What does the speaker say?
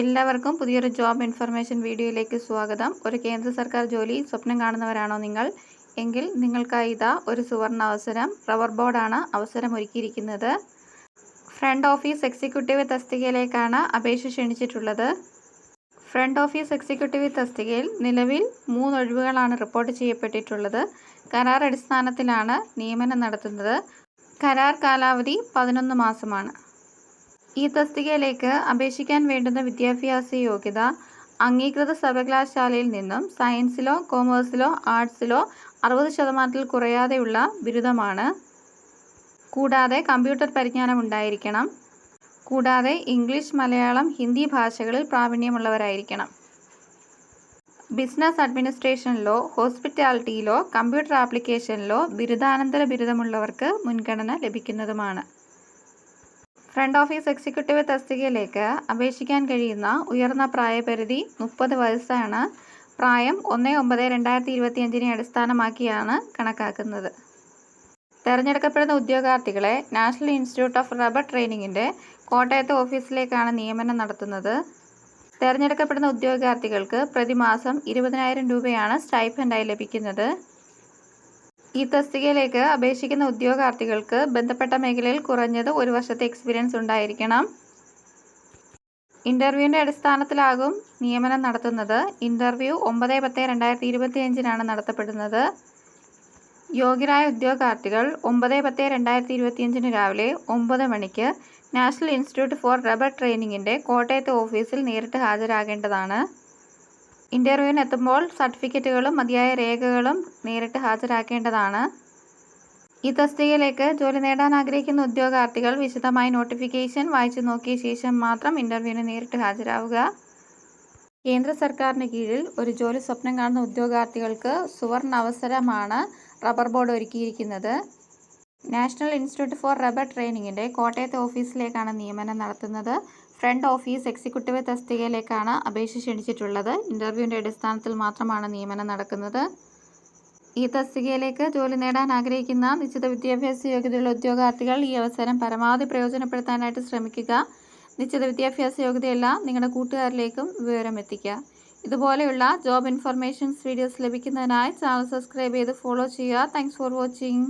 എല്ലാവർക്കും പുതിയൊരു job information വീഡിയോയിലേക്ക് സ്വാഗതം. ഒരു കേന്ദ്ര സർക്കാർ ജോലി സ്വപ്നം കാണുന്നവരാണോ നിങ്ങൾ? എങ്കിൽ നിങ്ങൾക്കായി ഇതാ ഒരു സുവർണ അവസരം. റബ്ബർ ബോർഡാണ് അവസരം ഒരുക്കിയിരിക്കുന്നത് ഫ്രണ്ട് ഓഫീസ് എക്സിക്യൂട്ടീവ് തസ്തികയിലേക്കാണ് അപേക്ഷ ക്ഷണിച്ചിട്ടുള്ളത്. ഫ്രണ്ട് ഓഫീസ് എക്സിക്യൂട്ടീവ് തസ്തികയിൽ നിലവിൽ മൂന്ന് ഒഴിവുകളാണ് റിപ്പോർട്ട് ചെയ്യപ്പെട്ടിട്ടുള്ളത്. കരാർ അടിസ്ഥാനത്തിലാണ് നിയമനം നടത്തുന്നത്. കരാർ കാലാവധി പതിനൊന്ന് മാസമാണ്. ഈ തസ്തികയിലേക്ക് അപേക്ഷിക്കാൻ വേണ്ടുന്ന വിദ്യാഭ്യാസ യോഗ്യത അംഗീകൃത സർവകലാശാലയിൽ നിന്നും സയൻസിലോ കോമേഴ്സിലോ ആർട്സിലോ അറുപത് ശതമാനത്തിൽ കുറയാതെയുള്ള ബിരുദമാണ്. കൂടാതെ കമ്പ്യൂട്ടർ പരിജ്ഞാനം ഉണ്ടായിരിക്കണം. കൂടാതെ ഇംഗ്ലീഷ് മലയാളം ഹിന്ദി ഭാഷകളിൽ പ്രാവീണ്യമുള്ളവരായിരിക്കണം. ബിസിനസ് അഡ്മിനിസ്ട്രേഷനിലോ ഹോസ്പിറ്റാലിറ്റിയിലോ കമ്പ്യൂട്ടർ ആപ്ലിക്കേഷനിലോ ബിരുദാനന്തര ബിരുദമുള്ളവർക്ക് മുൻഗണന ലഭിക്കുന്നതുമാണ്. ഫ്രണ്ട് ഓഫീസ് എക്സിക്യൂട്ടീവ് തസ്തികയിലേക്ക് അപേക്ഷിക്കാൻ കഴിയുന്ന ഉയർന്ന പ്രായപരിധി മുപ്പത് വയസ്സാണ്. പ്രായം ഒന്ന് ഒമ്പത് രണ്ടായിരത്തി ഇരുപത്തിയഞ്ചിനെ അടിസ്ഥാനമാക്കിയാണ് കണക്കാക്കുന്നത്. തിരഞ്ഞെടുക്കപ്പെടുന്ന ഉദ്യോഗാർത്ഥികളെ നാഷണൽ ഇൻസ്റ്റിറ്റ്യൂട്ട് ഓഫ് റബ്ബർ ട്രെയിനിങ്ങിന്റെ കോട്ടയത്തെ ഓഫീസിലേക്കാണ് നിയമനം നടത്തുന്നത്. തിരഞ്ഞെടുക്കപ്പെടുന്ന ഉദ്യോഗാർത്ഥികൾക്ക് പ്രതിമാസം ഇരുപതിനായിരം രൂപയാണ് സ്റ്റൈഫൻഡായി ലഭിക്കുന്നത്. ഈ തസ്തികയിലേക്ക് അപേക്ഷിക്കുന്ന ഉദ്യോഗാർത്ഥികൾക്ക് ബന്ധപ്പെട്ട മേഖലയിൽ കുറഞ്ഞത് ഒരു വർഷത്തെ എക്സ്പീരിയൻസ് ഉണ്ടായിരിക്കണം. ഇന്റർവ്യൂവിന്റെ അടിസ്ഥാനത്തിലാകും നിയമനം നടത്തുന്നത്. ഇന്റർവ്യൂ ഒമ്പത് പത്ത് രണ്ടായിരത്തി ഇരുപത്തിയഞ്ചിനാണ് നടത്തപ്പെടുന്നത്. യോഗ്യരായ ഉദ്യോഗാർത്ഥികൾ ഒമ്പത് പത്ത് രണ്ടായിരത്തി ഇരുപത്തിയഞ്ചിന് രാവിലെ ഒമ്പത് മണിക്ക് നാഷണൽ ഇൻസ്റ്റിറ്റ്യൂട്ട് ഫോർ റബ്ബർ ട്രെയിനിങ്ങിന്റെ കോട്ടയത്തെ ഓഫീസിൽ നേരിട്ട് ഹാജരാകേണ്ടതാണ്. ഇന്റർവ്യൂവിന് എത്തുമ്പോൾ സർട്ടിഫിക്കറ്റുകളും മതിയായ രേഖകളും നേരിട്ട് ഹാജരാക്കേണ്ടതാണ്. ഈ തസ്തികയിലേക്ക് ജോലി നേടാൻ ആഗ്രഹിക്കുന്ന ഉദ്യോഗാർത്ഥികൾ വിശദമായി നോട്ടിഫിക്കേഷൻ വായിച്ചു നോക്കിയ ശേഷം മാത്രം ഇന്റർവ്യൂവിന് നേരിട്ട് ഹാജരാവുക. കേന്ദ്ര സർക്കാരിന് കീഴിൽ ഒരു ജോലി സ്വപ്നം കാണുന്ന ഉദ്യോഗാർത്ഥികൾക്ക് സുവർണ അവസരമാണ് റബ്ബർ ബോർഡ് ഒരുക്കിയിരിക്കുന്നത്. നാഷണൽ ഇൻസ്റ്റിറ്റ്യൂട്ട് ഫോർ റബ്ബർ ട്രെയിനിങ്ങിന്റെ കോട്ടയത്തെ ഓഫീസിലേക്കാണ് നിയമനം നടത്തുന്നത്. ഫ്രണ്ട് ഓഫീസ് എക്സിക്യൂട്ടീവ് തസ്തികയിലേക്കാണ് അപേക്ഷ ക്ഷണിച്ചിട്ടുള്ളത്. ഇന്റർവ്യൂവിന്റെ അടിസ്ഥാനത്തിൽ മാത്രമാണ് നിയമനം നടക്കുന്നത്. ഈ തസ്തികയിലേക്ക് ജോലി നേടാൻ ആഗ്രഹിക്കുന്ന നിശ്ചിത വിദ്യാഭ്യാസ യോഗ്യതയുള്ള ഉദ്യോഗാർത്ഥികൾ ഈ അവസരം പരമാവധി പ്രയോജനപ്പെടുത്താനായിട്ട് ശ്രമിക്കുക. നിശ്ചിത വിദ്യാഭ്യാസ യോഗ്യതയെല്ലാം നിങ്ങളുടെ കൂട്ടുകാരിലേക്കും വിവരം എത്തിക്കുക. ഇതുപോലെയുള്ള ജോബ് ഇൻഫർമേഷൻസ് വീഡിയോസ് ലഭിക്കുന്നതിനായി ചാനൽ സബ്സ്ക്രൈബ് ചെയ്ത് ഫോളോ ചെയ്യുക. Thanks for watching.